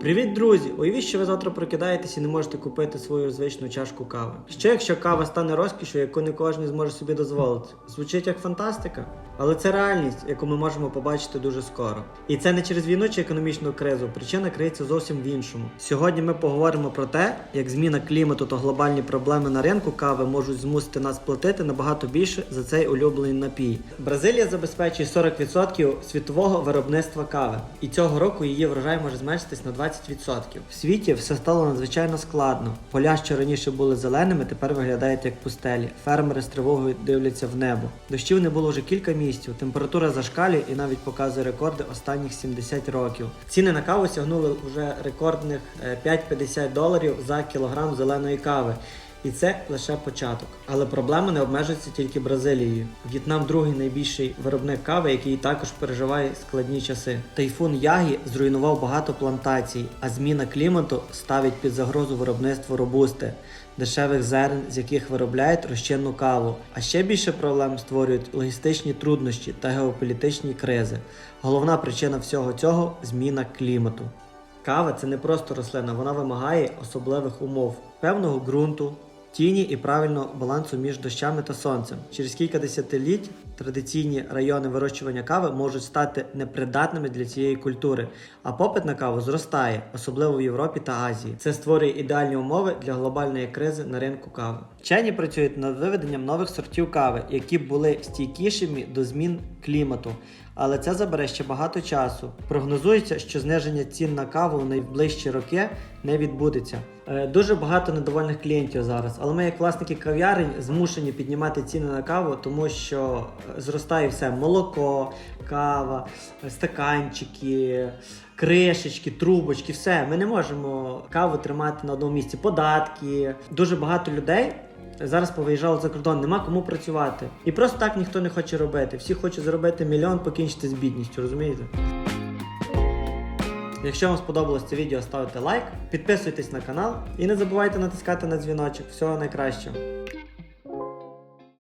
Привіт, друзі! Уявіть, що ви завтра прокидаєтесь і не можете купити свою звичну чашку кави. Що якщо кава стане розкішю, яку не кожен зможе собі дозволити? Звучить як фантастика, але це реальність, яку ми можемо побачити дуже скоро. І це не через війну чи економічну кризу. Причина криється зовсім в іншому. Сьогодні ми поговоримо про те, як зміна клімату та глобальні проблеми на ринку кави можуть змусити нас платити набагато більше за цей улюблений напій. Бразилія забезпечує 40% світового виробництва кави, і цього року її врожай може зменшитись на 20%. В світі все стало надзвичайно складно. Поля, що раніше були зеленими, тепер виглядають як пустелі. Фермери з тривогою дивляться в небо. Дощів не було вже кілька місяців. Температура зашкалює і навіть показує рекорди останніх 70 років. Ціни на каву сягнули вже рекордних е, 5,50 доларів за кілограм зеленої кави. І це лише початок. Але проблема не обмежується тільки Бразилією. В'єтнам другий найбільший виробник кави, який також переживає складні часи. Тайфун Ягі зруйнував багато плантацій, а зміна клімату ставить під загрозу виробництво робусти, дешевих зерен, з яких виробляють розчинну каву. А ще більше проблем створюють логістичні труднощі та геополітичні кризи. Головна причина всього цього зміна клімату. Кава це не просто рослина, вона вимагає особливих умов, певного ґрунту, тіні і правильного балансу між дощами та сонцем. Через кілька десятиліть традиційні райони вирощування кави можуть стати непридатними для цієї культури, а попит на каву зростає, особливо в Європі та Азії. Це створює ідеальні умови для глобальної кризи на ринку кави. Вчені працюють над виведенням нових сортів кави, які були стійкішими до змін клімату. Але це забере ще багато часу. Прогнозується, що зниження цін на каву в найближчі роки не відбудеться. Е, Дуже багато недовольних клієнтів зараз, але ми, як власники кав'ярень, змушені піднімати ціни на каву, тому що зростає все: молоко, кава, стаканчики, кришечки, трубочки, все. Ми не можемо каву тримати на одному місці. Податки. Дуже багато людей. Зараз повиїжджали за кордон, нема кому працювати. І просто так ніхто не хоче робити. Всі хочуть заробити мільйон, покінчити з бідністю, розумієте? Якщо вам сподобалось це відео, ставте лайк, підписуйтесь на канал і не забувайте натискати на дзвіночок. Всього найкращого.